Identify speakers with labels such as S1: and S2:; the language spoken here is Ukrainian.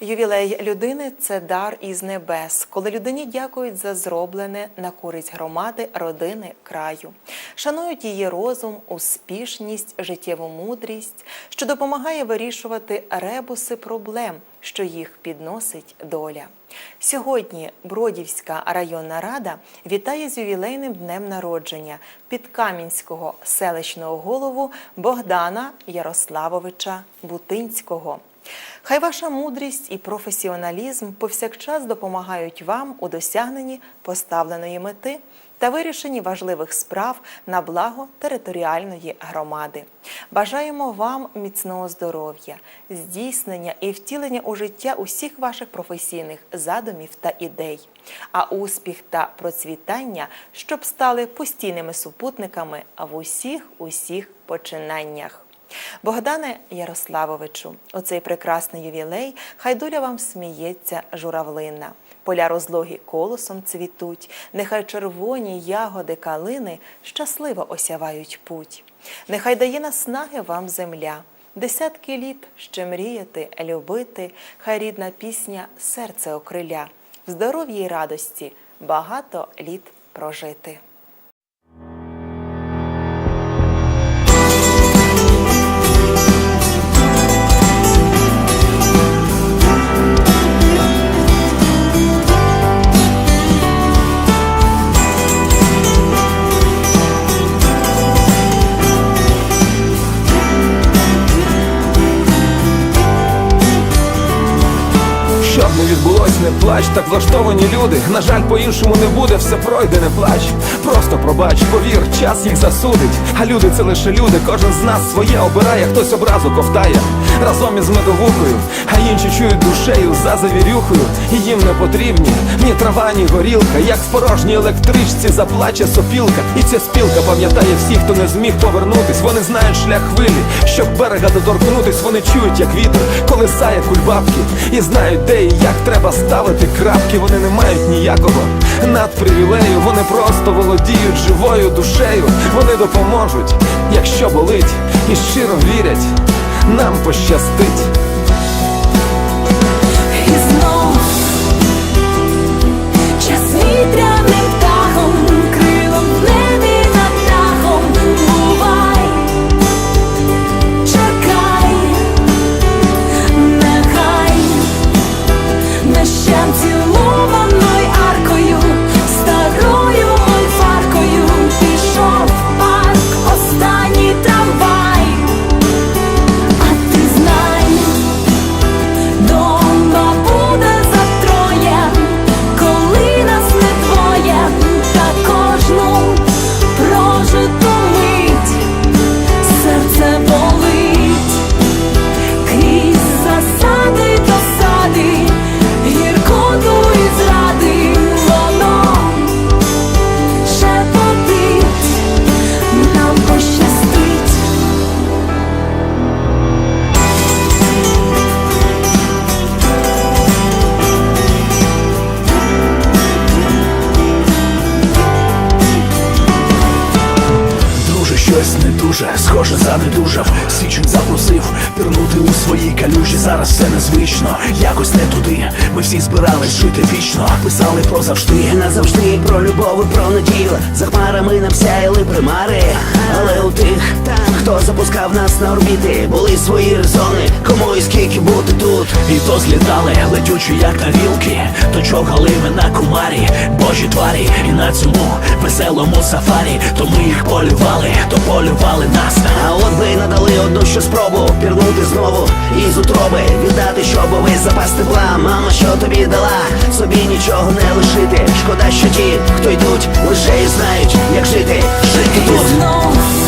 S1: Ювілей людини це дар із небес, коли людині дякують за зроблене на користь громади, родини, краю, шанують її розум, успішність, життєву мудрість, що допомагає вирішувати ребуси проблем, що їх підносить доля. Сьогодні Бродівська районна рада вітає з ювілейним днем народження підкам'янського селищного голову Богдана Ярославовича Бутинського. Хай ваша мудрість і професіоналізм повсякчас допомагають вам у досягненні поставленої мети та вирішенні важливих справ на благо територіальної громади. Бажаємо вам міцного здоров'я, здійснення і втілення у життя усіх ваших професійних задумів та ідей, а успіх та процвітання, щоб стали постійними супутниками в усіх усіх починаннях. Богдане Ярославовичу, у цей прекрасний ювілей хай доля вам сміється журавлина. Поля розлогі колосом цвітуть, нехай червоні ягоди калини щасливо осявають путь. Нехай дає наснаги вам земля, десятки літ ще мріяти, любити, хай рідна пісня серце окриля, в здоров'ї й радості багато літ прожити.
S2: Не плач, так влаштовані люди. На жаль, по-іншому не буде, все пройде, не плач. Просто пробач, повір, час їх засудить. А люди це лише люди, кожен з нас своє обирає, хтось образу ковтає разом із медовухою, а інші чують душею за завірюхою. І їм не потрібні ні трава, ні горілка. Як в порожній електричці заплаче сопілка. І ця спілка пам'ятає всіх, хто не зміг повернутись. Вони знають шлях хвилі, щоб берега доторкнутись. Вони чують, як вітер колисає кульбабки, і знають, де і як треба ставити крапки. Вони не мають ніякого надпривілею. Вони просто володіють живою душею. Вони допоможуть, якщо болить, і щиро вірять, нам пощастить.
S3: Дуже, схоже, занедужав. Січень запросив пірнути у своїй калюжі. Зараз все незвично, якось не туди. Ми всі збирались жити вічно, писали про завжди.
S4: Назавжди про любов і про надію. За хмарами нам сяяли примари. Але у тих, хто запускав нас на орбіти Були свої резони, кому і скільки бути тут.
S3: І то злітали летючі, як тарілки. То човгали ми на кумарі, божі тварі. І на цьому веселому сафарі. То ми їх полювали, то полювали нас.
S4: А от би надали одну ще спробу Пірнути знову. Із утроби Віддати, щоб увесь запас тепла Мама, що тобі дала, собі нічого не лишити. Шкода, що ті, хто йдуть, лише і знають, як жити. Жити тут